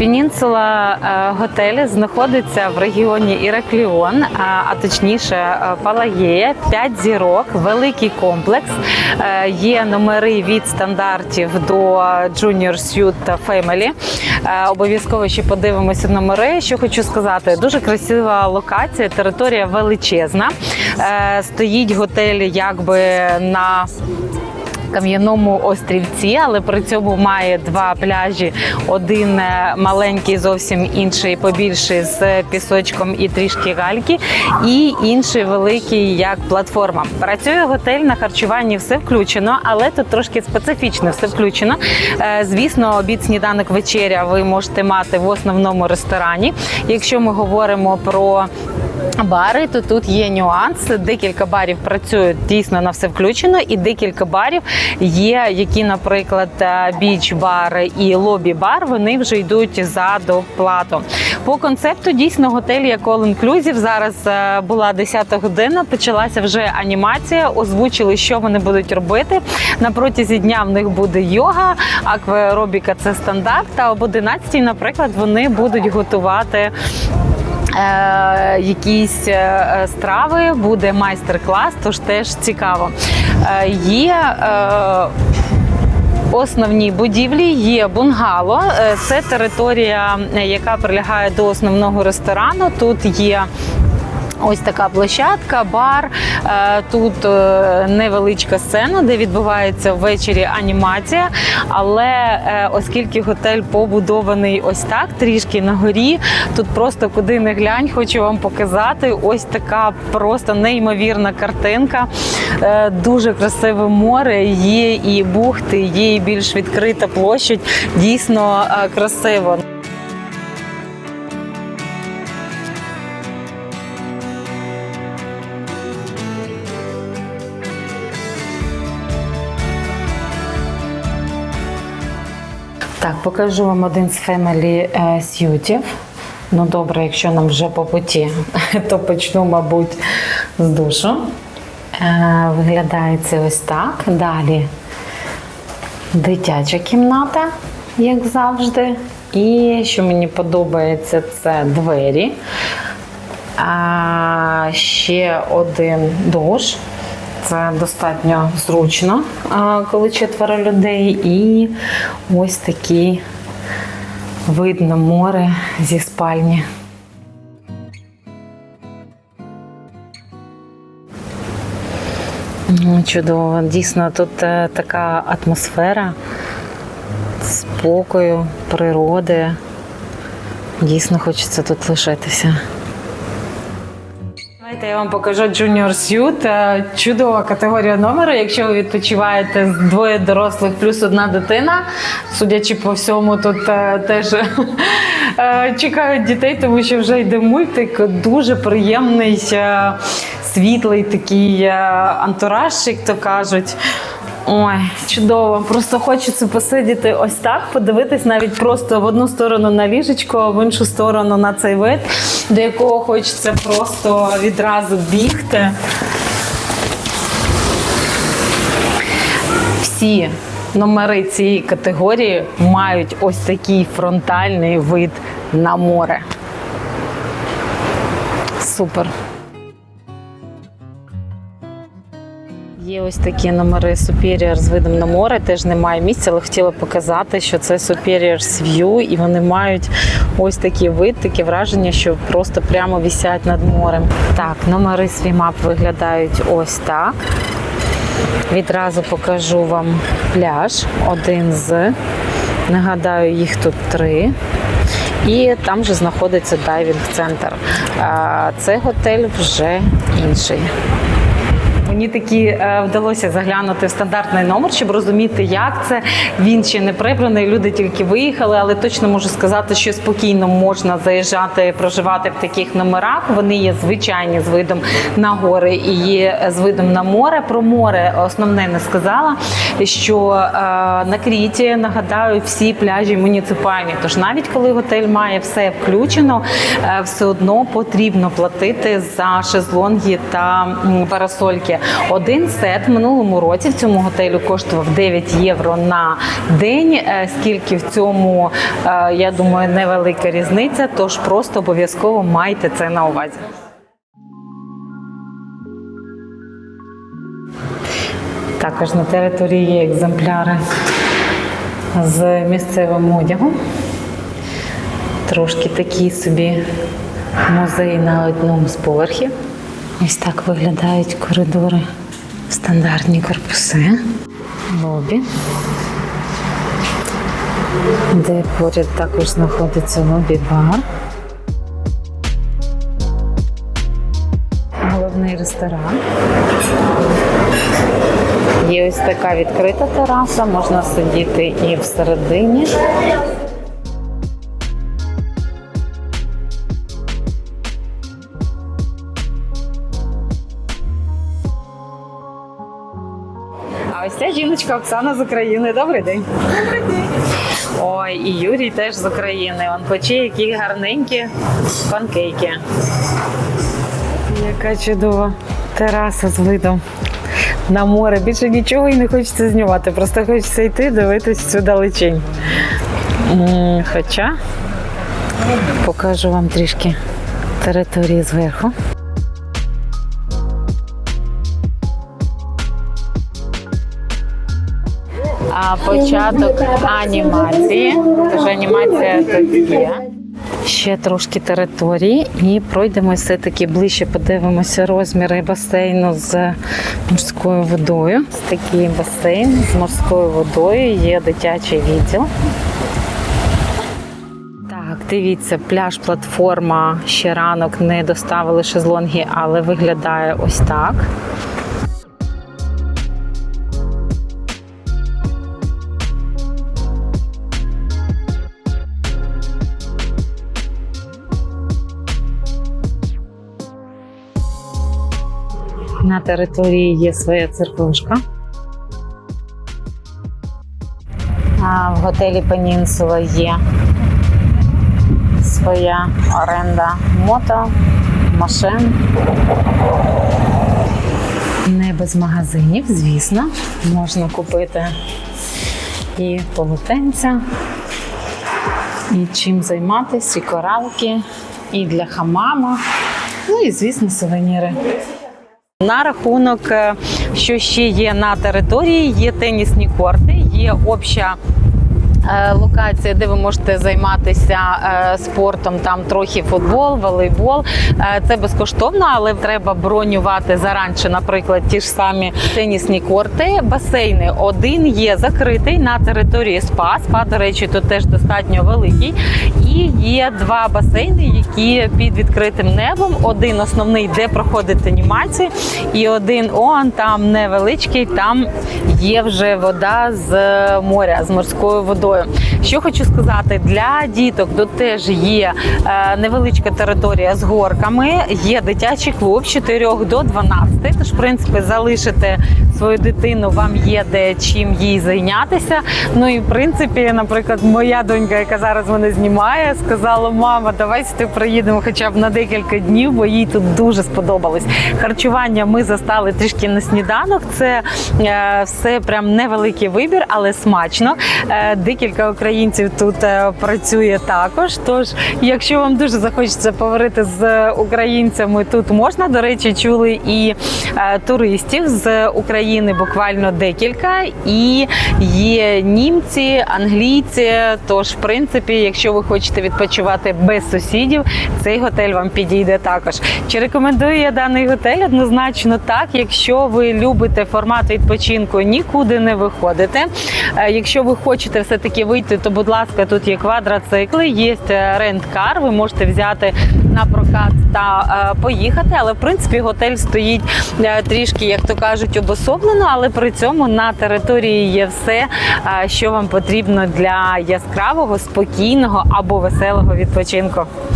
Пенінсула е, готель знаходиться в регіоні Іракліон, а, а точніше е, Палагея, 5 зірок, великий комплекс. Е, Є номери від стандартів до Junior Suite та Family. Е, Обов'язково ще подивимося номери. Що хочу сказати, дуже красива локація, територія величезна. Е, Стоїть готель якби на кам'яному острівці, але при цьому має два пляжі: один е, маленький, зовсім інший побільший з пісочком і трішки гальки, і інший великий як платформа. Працює готель на харчуванні, все включено, але тут трошки специфічно все включено. Е, Звісно, обід, сніданок, вечеря ви можете мати в основному ресторані. Якщо ми говоримо про Бари, то тут є нюанс. Декілька барів працюють дійсно на все включено, і декілька барів є, які, наприклад, біч-бар і лобі-бар, вони вже йдуть за доплату. По концепту дійсно готель як all inclusive. Зараз е, була 10 година, почалася вже анімація. Озвучили, що вони будуть робити. На протязі дня в них буде йога, акваеробіка це стандарт. Та об 11, наприклад, вони будуть готувати. Е, якісь е, страви, буде майстер-клас, тож теж цікаво. Е, є е, Основні будівлі є бунгало. Е, Це територія, е, яка прилягає до основного ресторану. Тут є Ось така площадка, бар. Е, Тут е, невеличка сцена, де відбувається ввечері анімація. Але е, оскільки готель побудований ось так, трішки на горі, тут просто куди не глянь, хочу вам показати. Ось така просто неймовірна картинка. Дуже красиве море. Є і бухти, є і більш відкрита площадь. Дійсно красиво. Так, покажу вам один з Family е, сютів. Ну добре, якщо нам вже по путі, то почну, мабуть, з душу. Е, Виглядає це ось так. Далі дитяча кімната, як завжди. І що мені подобається, це двері. А, ще один душ. Це достатньо зручно, коли четверо людей. І ось такий вид на море зі спальні. Ну, Чудово. Дійсно, тут е, така атмосфера спокою, природи. Дійсно хочеться тут лишитися. Давайте я вам покажу Junior Suite. Е, Чудова категорія номеру. Якщо ви відпочиваєте з двоє дорослих плюс одна дитина, судячи по всьому, тут е, теж е, чекають дітей, тому що вже йде мультик. Дуже приємний, світлий такий антураж, як то кажуть. Ой, чудово. Просто хочеться посидіти ось так, подивитись навіть просто в одну сторону на ліжечко, а в іншу сторону на цей вид, до якого хочеться просто відразу бігти. Всі номери цієї категорії мають ось такий фронтальний вид на море. Супер. Є ось такі номери Superior з видом на море. Теж немає місця, але хотіла показати, що це Superior View, і вони мають ось такий вид, таке враження, що просто прямо висять над морем. Так, номери Swimap виглядають ось так. Відразу покажу вам пляж. Один з. Нагадаю, їх тут три. І там же знаходиться дайвінг-центр. Це готель вже інший. Мені таки е, вдалося заглянути в стандартний номер, щоб розуміти, як це. Він ще не прибраний, люди тільки виїхали, але точно можу сказати, що спокійно можна заїжджати, проживати в таких номерах. Вони є звичайні з видом на гори і є з видом на море. Про море основне не сказала, що е, на Кріті нагадаю всі пляжі муніципальні. Тож навіть коли готель має все включено, е, все одно потрібно платити за шезлонги та парасольки. Один сет в минулому році в цьому готелю коштував 9 євро на день. Е, Скільки в цьому, е, я думаю, невелика різниця, тож просто обов'язково майте це на увазі. Також на території є екземпляри з місцевим одягом. Трошки такий собі музей на одному з поверхів. Ось так виглядають коридори в стандартні корпуси. Лобі, де поряд також знаходиться лобі-бар. Головний ресторан. Є ось така відкрита тераса, можна сидіти і всередині. Ця жіночка Оксана з України. Добрий день. Добрий день. Ой, і Юрій теж з України. Он пече які гарненькі панкейки. Яка чудова тераса з видом на море. Більше нічого і не хочеться знімати. Просто хочеться йти, дивитись всю далечінь. Хоча покажу вам трішки території зверху. Початок анімації. Тож анімація тут є. Ще трошки території і пройдемо все-таки ближче, подивимося розміри басейну з морською водою. Такий басейн з морською водою, є дитячий відділ. Так, дивіться, пляж, платформа. Ще ранок не доставили шезлонги, але виглядає ось так. На території є своя церквушка. А в готелі Пенінсула є своя оренда мото, машин. Не без магазинів, звісно. Можна купити і полотенця, і чим займатися, і коралки, і для хамама. Ну і, звісно, сувеніри. На рахунок, е, що ще є на території, є тенісні корти, є обща. е, Локація, де ви можете займатися е, спортом, там трохи футбол, волейбол. Це безкоштовно, але треба бронювати заранше, наприклад, ті ж самі тенісні корти. Басейни один є закритий на території СПА. СПА, до речі, тут теж достатньо великий. І є два басейни, які під відкритим небом. Один основний, де проходить анімація, і один он там невеличкий. Там є вже вода з моря, з морською водою. Що хочу сказати, для діток тут теж є е, невеличка територія з горками, є дитячий клуб з 4 до 12. Тож, в принципі, залишити свою дитину, вам є де чим їй зайнятися. Ну і в принципі, наприклад, моя донька, яка зараз мене знімає, сказала: мама, давай сюди приїдемо хоча б на декілька днів, бо їй тут дуже сподобалось. Харчування ми застали трішки на сніданок. Це е, все прям невеликий вибір, але смачно. Е, декілька українців тут е, працює також. Тож, якщо вам дуже захочеться поговорити з українцями, тут можна. До речі, чули і е, туристів з України буквально декілька, і є німці, англійці. Тож, в принципі, якщо ви хочете відпочивати без сусідів, цей готель вам підійде також. Чи рекомендую я даний готель? Однозначно так. Якщо ви любите формат відпочинку, нікуди не виходите. Е, Якщо ви хочете все таки вийти, то будь ласка, тут є квадроцикли, є рент-кар. Ви можете взяти на прокат та е, поїхати. Але в принципі готель стоїть е, трішки, як то кажуть, обособлено, але при цьому на території є все, е, що вам потрібно для яскравого, спокійного або веселого відпочинку.